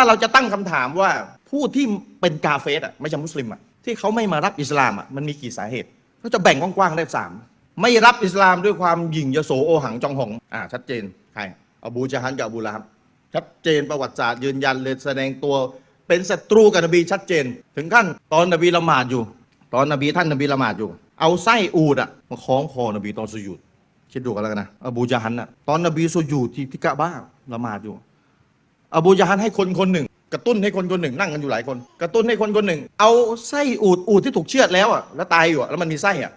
ถ้าเราจะตั้งคำถามว่าผู้ที่เป็นกาเฟสอะไม่ใช่มุสลิมอะที่เขาไม่มารับอิสลามอะมันมีกี่สาเหตุก็จะแบ่งกว้างๆได้สามไม่รับอิสลามด้วยความหยิ่งยโสโอหังจองหองอ่าชัดเจนใครอบูจาฮันกับอบูละฮับชัดเจนประวัติศาสตร์ยืนยันเลยแสดงตัวเป็นศัตรูกับนบีชัดเจน ถึงขั้นตอนนบีละหมาดอยู่ ตอนนบีท่านนบีละหมาดอยู่ เอาไส้อูดอะมาคล้องคอนบีตอนสุญูดคิดดูกันแล้วกันนะอบูจาฮันอะตอนนบีสุญูดที่ที่กะบ้าละหมาดอยู่ อบูยานให้คนคนหนึ่ง กระตุ้นให้คนคนหนึ่งนั่งกันอยู่หลายคน กระตุ้นให้คนคนหนึ่ง เอาไส้อูดอูดที่ถูกเชือดแล้วอะแล้วตายอยู่อะแล้วมันมีไส้อะ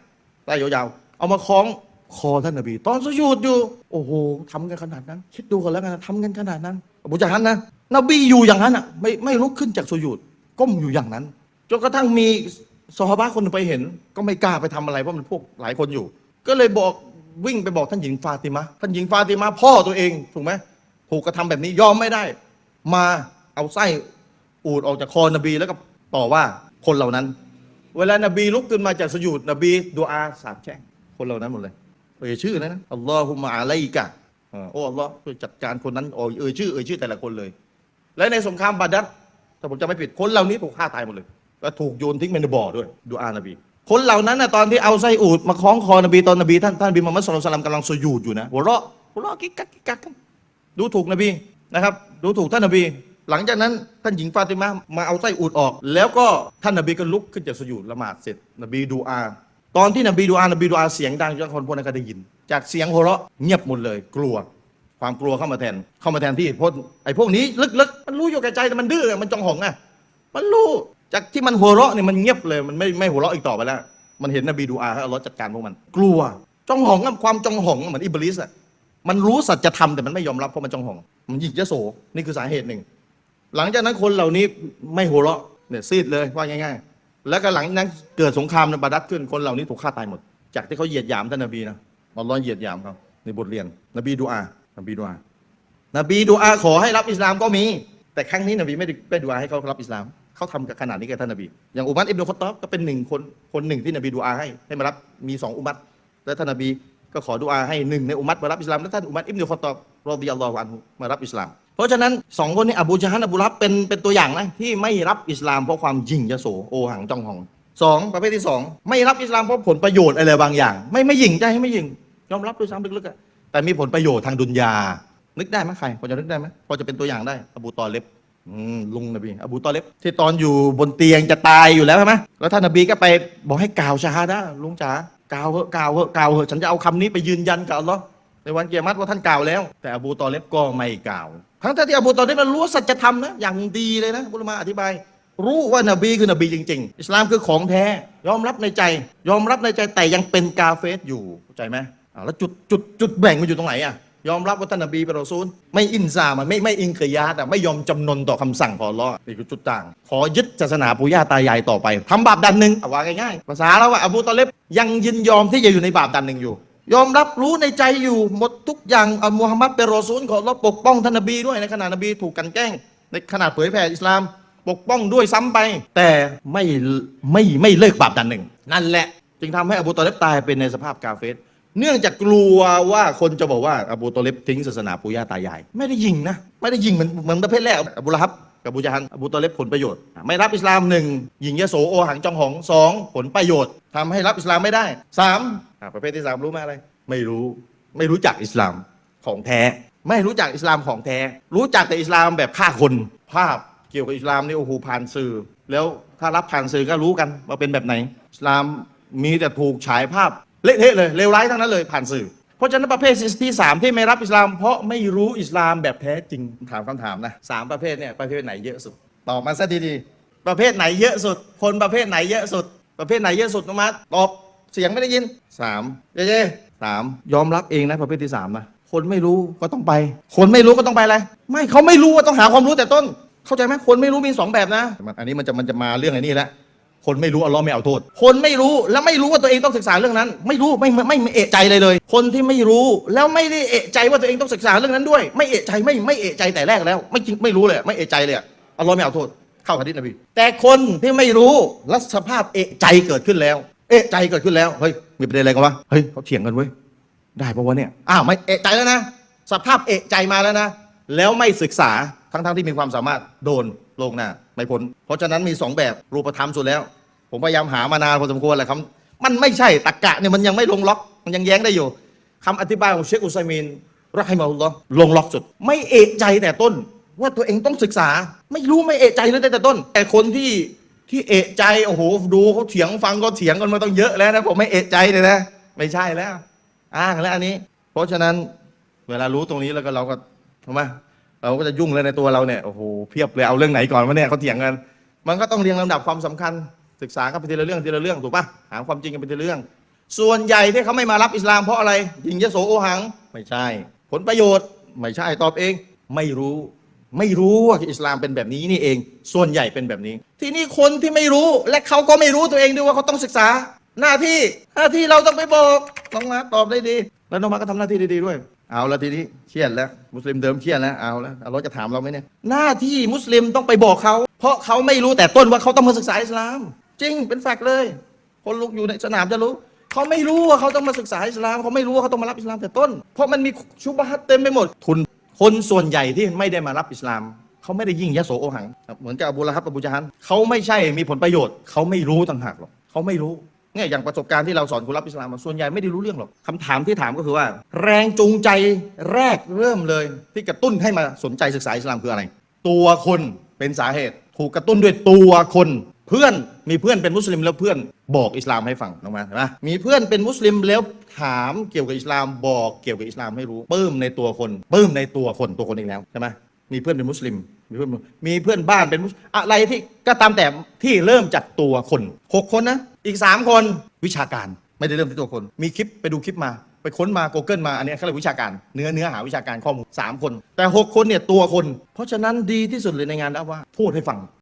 ไส้ยาวๆเอามาคล้องคอท่านนบี ตอนสุญูดอยู่ โอ้โหทำกันขนาดนั้น คิดดูกันแล้วกันนะทำกันขนาดนั้นอบูยานนะนบีอยู่อย่างนั้นอะไม่ไม่ลุกขึ้นจากสุญูดก้มอยู่อย่างนั้นจนกระทั่งมีซอฮาบะคนหนึ่งไปเห็น ก็ไม่กล้าไปทำอะไรเพราะมันพวกหลายคนอยู่ ก็เลยบอกวิ่งไปบอกท่านหญิงฟาติมะท่านหญิงฟาติมะพ่อตัวเองถูกไหม ถูกกระทำแบบนี้ยอมไม่ได้ มาเอาไส้อูดออกจากคอนบีแล้วก็ต่อว่าคนเหล่านั้น เวลานบีลุกขึ้นมาจากสยุดนบีดูอาสาบแช่งคนเหล่านั้นหมดเลยเอ่ยชื่อนะนะอัลลอฮุมะอะลัยกะอ่าโอ้อัลลอฮ์จัดการคนนั้นเอ่ยเอ่ยชื่อเอ่ยชื่อแต่ละคนเลย และในสงครามบาดัดถ้าผมจะไม่ผิดคนเหล่านี้ถูกฆ่าตายหมดเลยก็ถูกโยนทิ้งในบ่อด้วยดูอานบี คนเหล่านั้นนะตอนที่เอาไส้อูดมาคล้องคอนบีตอนนบีท่านท่านบีมุฮัมมัดสุลตัลลัมกำลังสยุดอยู่นะหัวเราะหัวเราะกิ๊กกักกิ๊กกักกัน ดูถูกนบีนะครับ ดูถูกท่านนบี หลังจากนั้นท่านหญิงฟาติมามาเอาไส้อูดออก แล้วก็ท่านนบีก็ลุกขึ้นจากสุดละหมาดเสร็จ นบีดูอา ตอนที่นบีดูอา นบีดูอาเสียงดังจนคนพวกนั้นก็ได้ยิน จากเสียงหัวเราะเงียบหมดเลยกลัวความกลัวเข้ามาแทน เข้ามาแทนที่พวกไอ้พวกนี้ลึกๆ มันรู้อยู่แก่ใจแต่มันดื้อมันจองหองอะ มันรู้จากที่มันหัวเราะเนี่ยมันเงียบเลย มันไม่ไม่หัวเราะอีกต่อไปแล้ว มันเห็นนบีดูอาให้อัลเลาะห์จัดการพวกมัน กลัวจองหองอะความจองหองเหมือนอิบลิสอะ มันรู้สัจธรรมแต่มันไม่ยอมรับเพราะมันจองหอง มันหยิกยโสนี่คือสาเหตุหนึ่ง หลังจากนั้นคนเหล่านี้ไม่หัวเราะเนี่ยซีดเลยว่าง่าย ๆ แล้วก็หลังนั้นเกิดสงครามในบาดัดขึ้นคนเหล่านี้ถูกฆ่าตายหมด จากที่เขาเหยียดหยามท่านนบีนะอัลลอฮ์เหยียดหยามเขาในบทเรียน นบีดูอานบีดูอานบีดูอาขอให้รับอิสลามก็มี แต่ครั้งนี้นบีไม่ได้ไม่ดูอาให้เขารับอิสลามเขาทำกับขนาดนี้กับท่านนบี อย่างอุมัตอิบนุคอตตอบก็เป็นหนึ่งคนคนหนึ่งที่นบีดูอาให้ให้มารับมีสองอุมัตและท่านนบี ก็ขอดูอาให้หนึ่งในอุมัตมารับอิสลามและท่านอุมัตอิบนุคอตตอบรอดิยัลลอฮุอันฮุมารับอิสลาม เพราะฉะนั้นสองคนนี้อบูจาฮันอบูรับเป็นเป็นตัวอย่างนะที่ไม่รับอิสลามเพราะความยิ่งยโสโอหังจองหองสองประเภทที่สองไม่รับอิสลามเพราะผลประโยชน์อะไรบางอย่าง ไม่ไม่ยิงใจให้ไม่ยิงยอมรับด้วยซ้ำลึกๆอะแต่มีผลประโยชน์ทางดุนยานึกได้ไหมใครพอจะนึกได้ไหมพอจะเป็นตัวอย่างได้อบูตอเลบ อืมลุงนบีอบูตอเลบที่ตอนอยู่บนเตียงจะตายอยู่แล้วใช่ไหมแล้วท่านนบีก็ไปบอกให้กล่าวชาฮาดะลุงจ๋ากล่าวเหอะกล่าวเหอะกล่าวเหอะฉันจะเอาคำนี้ไปยืนยันกับอัลลอฮ์ในวันเกียรติว่าท่านกล่าวแล้ว แต่อบูตอเลบก็ไม่กล่าว ทั้งที่อบูตอเลบมันรู้สัจธรรมนะอย่างดีเลยนะบุลมาอธิบาย รู้ว่านบีคือนบีจริง ๆ อิสลามคือของแท้ ยอมรับในใจ ยอมรับในใจแต่ยังเป็นกาเฟสอยู่เข้าใจไหมแล้วจุดจุดจุดแบ่งมันอยู่ตรงไหนอะ ยอมรับว่าท่านนบีเป็นรอซูลไม่อินซามันไม่ไม่อิงเกยาแต่ไม่ยอมจำนนต่อคำสั่งของอัลลอฮ์นี่คือจุดต่าง ขอยึดศาสนาปู่ย่าตายายต่อไปทำบาปดันหนึ่งเอะว่าง่ายๆภาษาเราว่าอบูตอเลบยังยินยอมที่จะอยู่ในบาปดันหนึ่งอยู่ ยอมรับรู้ในใจอยู่หมดทุกอย่างอัลมุฮัมมัดเป็นรอซูลของอัลลอฮ์ปกป้องท่านนบีด้วยในขณะนบีถูกกันแกล้ง ในขณะเผยแผ่อิสลามปกป้องด้วยซ้ำไป แต่ไม่ไม่ไม่เลิกบาปดันหนึ่งนั่นแหละ จึงทำให้อบูตอเลบตายเป็นในสภาพกาเฟส เนื่องจากกลัวว่าคนจะบอกว่าอบูตอเลบทิ้งศาสนาปู่ย่าตายาย ไม่ได้ยิงนะ ไม่ได้ยิงเหมือนเหมือนประเภทแรกอบูละฮับกับอบูจาฮันอบูตอเลบผลประโยชน์ ไม่รับอิสลามหนึ่งยิงยโสโอหังจองหองสองผลประโยชน์ทำให้รับอิสลามไม่ได้สามประเภทที่สามรู้ไหมอะไร ไม่รู้ไม่รู้จักอิสลามของแท้ ไม่รู้จักอิสลามของแท้ รู้จักแต่อิสลามแบบฆ่าคนภาพเกี่ยวกับอิสลามนี่โอ้โหผ่านสื่อ แล้วถ้ารับผ่านสื่อก็รู้กันว่าเป็นแบบไหน อิสลามมีแต่ถูกฉายภาพ เละเทะเลยเลวร้ายทั้งนั้นเลยผ่านสื่อ เพราะฉะนั้นประเภทที่สามที่ไม่รับอิสลาม เพราะไม่รู้อิสลามแบบแท้จริงถามคำถามนะสามประเภทเนี่ยประเภทไหนเยอะสุดตอบมาซะดีๆประเภทไหนเยอะสุด คนประเภทไหนเยอะสุด ประเภทไหนเยอะสุดน้องมาตอบเสียงไม่ได้ยินสามเจ๊สามยอมรับเองนะประเภทที่สามนะคนไม่รู้ก็ต้องไป คนไม่รู้ก็ต้องไปอะไร ไม่เขาไม่รู้ว่าต้องหาความรู้แต่ต้น เข้าใจไหมคนไม่รู้มีสองแบบนะ อันนี้มันจะมันจะมาเรื่องไอ้นี่แหละ คนไม่รู้อัลลอฮ์ไม่เอาโทษ คนไม่รู้แล้วไม่รู้ว่าตัวเองต้องศึกษาเรื่องนั้น ไม่รู้ไม่ไม่ไม่เอะใจเลยเลย คนที่ไม่รู้แล้วไม่ได้เอะใจว่าตัวเองต้องศึกษาเรื่องนั้นด้วย ไม่เอะใจไม่ไม่เอะใจแต่แรกแล้ว ไม่จริงไม่รู้เลยไม่เอะใจเลยอะอัลลอฮ์ไม่เอาโทษเข้าหะดิษนบีแต่คนที่ไม่รู้แล้วสภาพเอะใจเกิดขึ้นแล้ว เอะใจเกิดขึ้นแล้วเฮ้ยมีประเด็นอะไรกันวะเฮ้ยเขาเถียงกันเว้ยได้ปะวะเนี่ยอ้าวไม่เอะใจแล้วนะ สภาพเอะใจมาแล้วนะ แล้วไม่ศึกษา ทั้งๆที่มีความสามารถโดนลงหน้าไม่พ้นเพราะฉะนั้นมีสองแบบรูปธรรมสุดแล้ว ผมพยายามหามานานพอสมควรแหละครับ มันไม่ใช่ตรกกะเนี่ยมันยังไม่ลงล็อกมันยังแย้งได้อยู่คำอธิบายของเชคอุซัยมินรัฮิมาอุลลอลงล็อกสุด ไม่เอะใจแต่ต้น ว่าตัวเองต้องศึกษา ไม่รู้ไม่เอะใจเลยแต่ต้น แต่คนที่ที่เอะใจโอ้โหดูเขาเถียงฟังก็เถียงกันมาต้องเยอะแล้วนะผมไม่เอะใจเลยนะไม่ใช่แล้วอ้างแล้วอันนี้ เพราะฉะนั้นเวลารู้ตรงนี้แล้วก็เราก็ทำไม เราก็จะยุ่งเลยในตัวเราเนี่ยโอ้โหเพียบเลยเอาเรื่องไหนก่อนวะเนี่ยเขาเถียงกัน มันก็ต้องเรียงลำดับความสำคัญ ศึกษากันไปทีละเรื่องทีละเรื่องถูกปะหาความจริงกันไปทีละเรื่อง ส่วนใหญ่ที่เขาไม่มารับอิสลามเพราะอะไรยิงยโสโอหัง ไม่ใช่ ผลประโยชน์ไม่ใช่ตอบเอง ไม่รู้ ไม่รู้ว่าอิสลามเป็นแบบนี้นี่เอง ส่วนใหญ่เป็นแบบนี้ ทีนี้คนที่ไม่รู้และเขาก็ไม่รู้ตัวเองด้วยว่าเขาต้องศึกษา หน้าที่หน้าที่เราต้องไปบอกน้องมาตอบได้ดี แล้วน้องมาก็ทำหน้าที่ดีๆด้วย เอาและทีนี้เครียดแล้ว มุสลิมเดิมเครียดแล้วเอาแล้วเราจะถามเราไหมเนี่ยหน้าที่มุสลิมต้องไปบอกเขา เพราะเขาไม่รู้แต่ต้นว่าเขาต้องมาศึกษาอิสลาม จริงเป็นแฟกต์เลย คนลุกอยู่ในสนามจะรู้เขาไม่รู้ว่าเขาต้องมาศึกษาอิสลามเขาไม่รู้ว่าเขาต้องมารับอิสลามแต่ต้น เพราะมันมีชุบฮัตเต็มไปหมดทุนคนส่วนใหญ่ที่ไม่ได้มารับอิสลามเขาไม่ได้ยิ่งยโสโอหัง เหมือนกับอบูละฮับอบูจาฮันเขาไม่ใช่มีผลประโยชน์เขาไม่รู้ต่างหากหรอกเขาไม่รู้ เนี่ยอย่างประสบการณ์ที่เราสอนคนรับอิสลามมาส่วนใหญ่ไม่ได้รู้เรื่องหรอกคำถามที่ถามก็คือว่า แรงจูงใจแรกเริ่มเลย ที่กระตุ้นให้มาสนใจศึกษาอิสลามคืออะไร ตัวคนเป็นสาเหตุ ถูกกระตุ้นด้วยตัวคนเพื่อนมีเพื่อนเป็นมุสลิมแล้วเพื่อนบอกอิสลามให้ฟังน้องมาเห็นไหมมีเพื่อนเป็นมุสลิมแล้วถามเกี่ยวกับอิสลามบอกเกี่ยวกับอิสลามให้รู้ปลื้มในตัวคนปลื้มในตัวคนตัวคนเองแล้วใช่ไหมมีเพื่อนเป็นมุสลิม มีเพื่อนมีเพื่อนบ้านเป็นมุสอะไรที่ก็ตามแต่ที่เริ่มจากตัวคนหกคนนะ อีกสามคนวิชาการไม่ได้เริ่มที่ตัวคน มีคลิปไปดูคลิปมาไปค้นมา Google มาอันนี้เขาเรียกวิชาการเนื้อเนื้อหาวิชาการข้อมูลสามคน แต่หกคนเนี่ยตัวคน เพราะฉะนั้นดีที่สุดเลยในงานแล้วว่าพูดให้ฟัง